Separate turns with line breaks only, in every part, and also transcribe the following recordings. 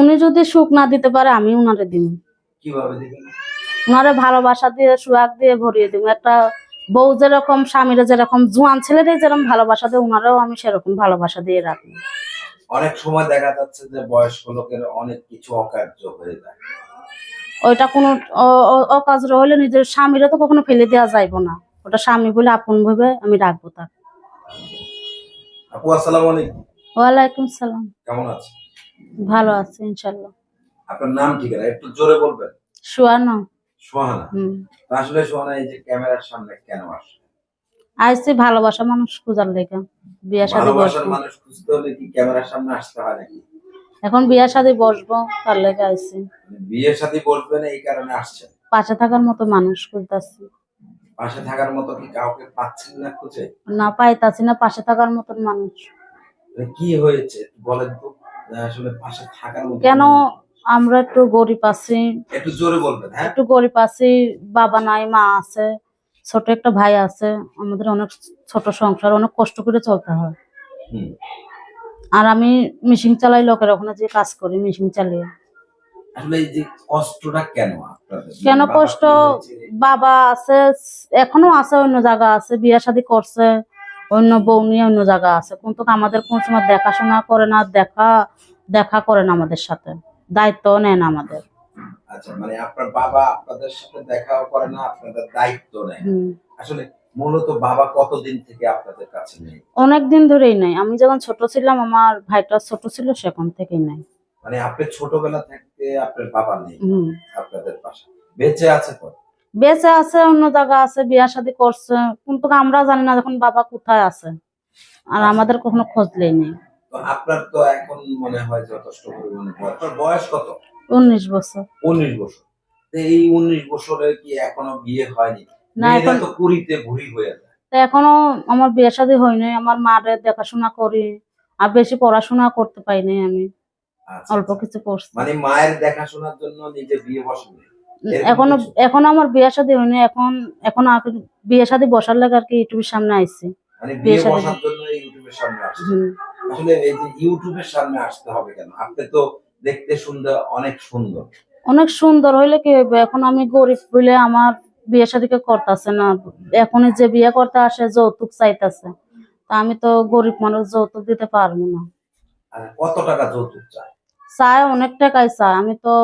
উনি যদি সুখ না দিতে পারে আমি উনারে দিব।
কীভাবে দিবেন?
উনারে ভালোবাসা দিয়ে সুহাগ দিয়ে ভরিয়ে দিব। একটা বউ যেরকম স্বামীরা যেরকম জোয়ান ছেলেদের যেরকম ভালোবাসা দেয় উনারেও আমি সেরকম ভালোবাসা দিয়ে রাখি
অনেক সময় দেখা যাচ্ছে যে বয়স্ক লোকের অনেক কিছু অকার্য হয়ে যায়।
ওইটা কোনো অকাজ হলে নিজের স্বামীরা তো কখনো ফেলে দেওয়া যাইব না। ওটা স্বামী বলে আপন ভাবে আমি রাখব তাকে।
আপু আসসালামু আলাইকুম।
ওয়ালাইকুম সালাম।
কেমন আছে
ভালো আছে ইনশাল্লাহ।
আপনার নাম ঠিকানা একটু জোরে বলবেন?
শুয়ানো
সোহানা? আসলে সোহানা এই যে ক্যামেরার সামনে কেন আসে?
আইসি ভালোবাসা মানুষ খোঁজার লেগে বিয়া শাদি
ভালোবাসার মানুষ খুঁজতে হলে কি ক্যামেরার সামনে আসতে হয় নাকি?
এখন বিয়া শাদি বসবো তার লেগে আইসি।
মানে বিয়ের সাথে বসবেন এই কারণে আসছেন
পাশে থাকার মতো মানুষ খুঁজতেছি।
পাশে থাকার মতো কি কাউকে পাচ্ছেন না খুঁজে?
না পাইতাছি না পাশে থাকার মতন মানুষ।
মানে কি হয়েছে বলেন তো।
কেন আমরা একটু গরিব আছি?
একটু জোরে বলবেন হ্যাঁ?
একটু গরিব আছি বাবা নাই মা আছে ছোট একটা ভাই আছে আমাদের অনেক ছোট সংসার অনেক কষ্ট করে চলতে হয়। আর আমি মেশিন চালাই লোকের ওখানে যে কাজ করি মেশিন চালিয়ে।
কেন
কেন কষ্ট? বাবা আছে এখনও আছে অন্য জায়গা আছে বিয়ে শাদী করছে। অন্য বউ নিয়ে অন্য জায়গা আছে। কিন্তু আমাদের কোন সময় দেখাশোনা করে না দেখা দেখা করে না আমাদের সাথে। দায়িত্ব নেন আমাদের।
আচ্ছা মানে আপনার বাবা আপনাদের সাথে দেখাও করে না আপনাদের দায়িত্ব নেয় আসলে মূলত বাবা কতদিন থেকে আপনাদের কাছে নেই?
অনেক দিন ধরেই নাই। আমি যখন ছোট ছিলাম আমার ভাইটা ছোট ছিল সেখান থেকেই নাই।
মানে আপনি ছোটবেলা থেকে আপনার বাবা নেই আপনাদের পাশে বেঁচে আছে তো?
বেঁচে আছে অন্য জায়গা আছে বিয়া শাদী করছে। কিন্তু আমরা জানি না এখন বাবা কোথায় আছে। আর আমাদের কখনো খোঁজ নেই।
আপনার তো এখন মনে হয় যথেষ্ট পরিমাণে বয়স। কত?
উনিশ বছর।
উনিশ বছর। এই উনিশ বছরে কি এখনও বিয়ে হয়নি?
না এখন
তো কুড়িতে হয়ে যায়।
এখনও আমার বিয়ে শাদী হয়নি। আমার মায়ের দেখাশোনা করি। আর বেশি পড়াশোনা করতে পাইনি আমি।
আচ্ছা,
অল্প
আচ্ছা।
কিছু করছি।
মানে মায়ের দেখাশোনার জন্য নিজে বিয়ে বসেন এখনও?
এখনও আমার বিয়ে শাদী হয়নি এখন এখন বিয়ে শাদী বসার লাগে আর কি ইউটিউবের সামনে আইছি।
মানে
বিয়ে
বিয়ে বসার জন্য ইউটিউবের সামনে আসছে। আসলে এই যে ইউটিউবের সামনে আসতে হবে কেন? আপনি তো দেখতে সুন্দর অনেক সুন্দর।
অনেক সুন্দর হইলে কি হইবে? এখন আমি গরিব বলে আমার বিয়ে শাদীকে করতেছে না। এখন যে বিয়ে করতে আসে যৌতুক চাইতেছে। তা আমি তো গরিব মানুষ যৌতুক দিতে পারব না।
কত টাকা যৌতুক চায়?
চায় অনেক টাকাই চায়। আমি তো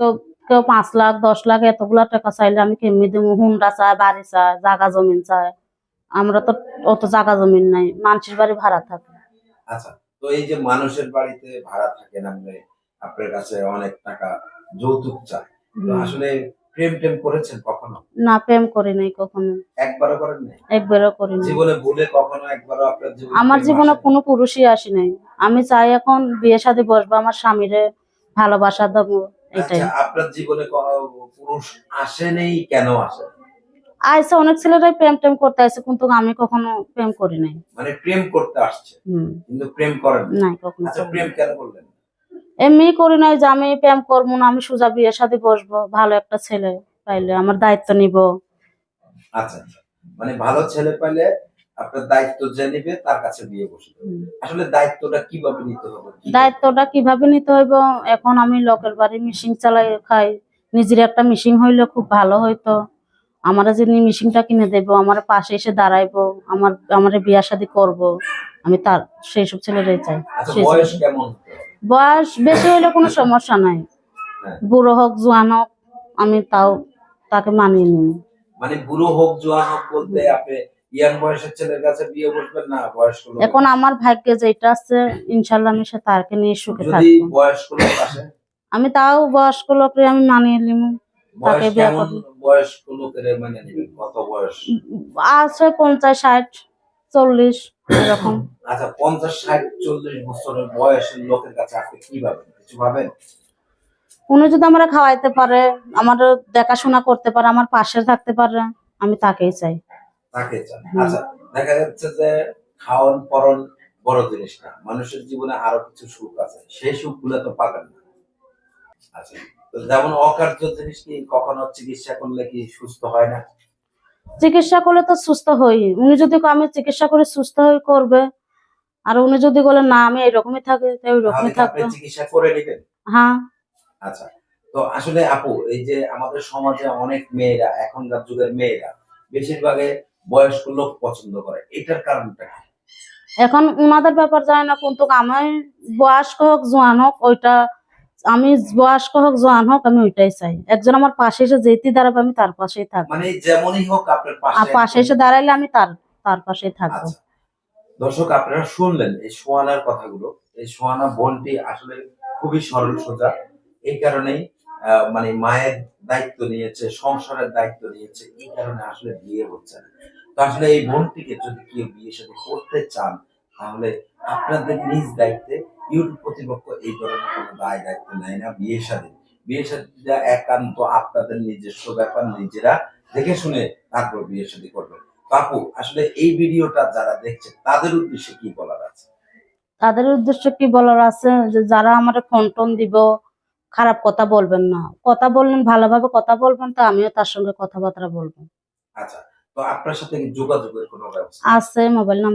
কেউ কেউ পাঁচ লাখ দশ লাখ এতগুলা টাকা চাইলে আমি কেমনি দেবো হুন্ডা চায় বাড়ি চায় জাগা জমিন চায়। আমরা তো অত জাগা জমিন নাই মানুষের বাড়ি ভাড়া থাকে।
আচ্ছা তো এই যে মানুষের বাড়িতে ভাড়া থাকেন আপনি আপনার কাছে অনেক টাকা যৌতুক চায় আসলে প্রেম করেছেন কখনো?
না প্রেম করি নাই কখনো।
একবারও করেন নাই?
একবারও করি নাই।
জীবনে ভুলে কখনো একবারও আপনার জীবনে
আমার জীবনে? কোনো পুরুষই আসি নাই। আমি চাই এখন বিয়ে শাদী বসবো আমার স্বামীরে ভালোবাসা দেবো। এটাই।
আচ্ছা আপনার জীবনে কোনো পুরুষ আসেনি কেন আসে?
আইসে অনেক ছেলেরাই প্রেম টেম করতে আসে কিন্তু আমি কখনো প্রেম করি নাই।
মানে প্রেম করতে আসছে কিন্তু প্রেম করেন না।
নাই কখনো
আচ্ছা প্রেম কেন করলেন?
এমনি করি নাই যে আমি প্রেম করব না আমি সোজা বিয়ে সাথে বসবো ভালো একটা ছেলে পাইলে আমার দায়িত্ব নিব।
আচ্ছা আচ্ছা। মানে ভালো ছেলে পাইলে আপনার দায়িত্ব যে নিবে তার কাছে বিয়ে বসে আসলে দায়িত্বটা কীভাবে নিতে হবে?
দায়িত্বটা কীভাবে নিতে হইব? এখন আমি লোকের বাড়ি মিশিং চালাই খাই। নিজের একটা মিশিং হইলে খুব ভালো হইতো। আমার যিনি মিশিংটা কিনে দেবো আমার পাশে এসে দাঁড়াইবো আমার আমার বিয়া শাদী করব আমি তার সেই সব ছেলেরাই চাই।
আচ্ছা বয়স কেমন?
বয়স বেশি হইলে কোনো সমস্যা নাই।
হ্যাঁ।
বুড়ো হোক জোয়ান হোক আমি তাও তাকে মানিয়ে নিই
মানে বুড়ো হোক জোয়ান হোক বলতে আপনি ইয়াং বয়সের ছেলের কাছে বিয়ে বসবেন না বয়স্ক লোক।
এখন আমার ভাগ্যে যেটা আছে ইনশাল্লাহ আমি সে তাকে নিয়ে সুখে
যদি
থাকব।
বয়স্ক লোক আসে?
আমি তাও বয়স্ক লোকরে আমি মানিয়ে নিব তাকে বিয়ে করব।
বয়স্ক লোকের মানে নেবেন? কত বয়স?
আছে পঞ্চাশ ষাট চল্লিশ এরকম।
আচ্ছা পঞ্চাশ ষাট চল্লিশ বছরের বয়সের লোকের কাছে আপনি কি ভাবেন? কিছু ভাবেন?
উনি যদি আমরা খাওয়াইতে পারে আমার দেখাশোনা করতে পারে আমার পাশে থাকতে পারে আমি তাকেই চাই।
তাকে চান আচ্ছা দেখা যাচ্ছে যে খাওয়ান পরন বড় জিনিস না। মানুষের জীবনে আরও কিছু সুখ আছে। সেই সুখগুলো তো পাবেন না। আচ্ছা যেমন অকার্য জিনিস কি কখনো চিকিৎসা করলে কি সুস্থ হয় না?
চিকিৎসা করলে তো সুস্থ হই। উনি যদি আমি চিকিৎসা করে সুস্থ হয়ে করবে। আর উনি যদি বলে না আমি এইরকমই থাকি তাই ওই
তাহলে আপনি
থাকবে
চিকিৎসা করে নেবেন?
হ্যাঁ।
আচ্ছা তো আসলে আপু এই যে আমাদের সমাজে অনেক মেয়েরা এখনকার যুগের মেয়েরা বেশিরভাগে বয়স্ক লোক পছন্দ করে এটার কারণটা কি?
এখন উনাদের ব্যাপার জানি না কিন্তু আমি বয়স্ক হোক জোয়ান হোক ওইটা আমি বয়স্ক হোক জোয়ান হোক আমি ওইটাই চাই। একজন আমার পাশে এসে যেতে দাঁড়াবে আমি তার পাশেই থাকব।
মানে যেমনই হোক আপনার পাশে
পাশে এসে দাঁড়াইলে আমি তার তার পাশেই থাকব।
আচ্ছা। দর্শক আপনারা শুনলেন এই সোয়ানার কথাগুলো। এই সোয়ানা বোনটি আসলে খুবই সরল সোজা। এই কারণেই মানে মায়ের দায়িত্ব নিয়েছে সংসারের দায়িত্ব নিয়েছে এই কারণে আসলে বিয়ে হচ্ছে না। তো আসলে এই বোনটিকে যদি কেউ বিয়ে সাথে করতে চান তাহলে আপনাদের নিজ দায়িত্বে ইউটিউব কর্তৃপক্ষ এই ধরনের কোনো দায় দায়িত্ব নেয় না বিয়ে সাথে। বিয়ে সাথে একান্ত আপনাদের নিজস্ব ব্যাপার নিজেরা দেখে শুনে তারপর বিয়ে সাথে করবেন। বাপু আসলে এই ভিডিওটা যারা দেখছে তাদের উদ্দেশ্যে কি বলার আছে?
তাদের উদ্দেশ্য কি বলার আছে? যে যারা আমার ফোন টোন দিব খারাপ কথা বলবেন না। কথা বললেন ভালোভাবে কথা বলবেন তো আমিও তার সঙ্গে কথাবার্তা বলব।
আচ্ছা তো আপনার সাথে যোগাযোগের কোনো ব্যবস্থা?
আছে মোবাইল নাম্বার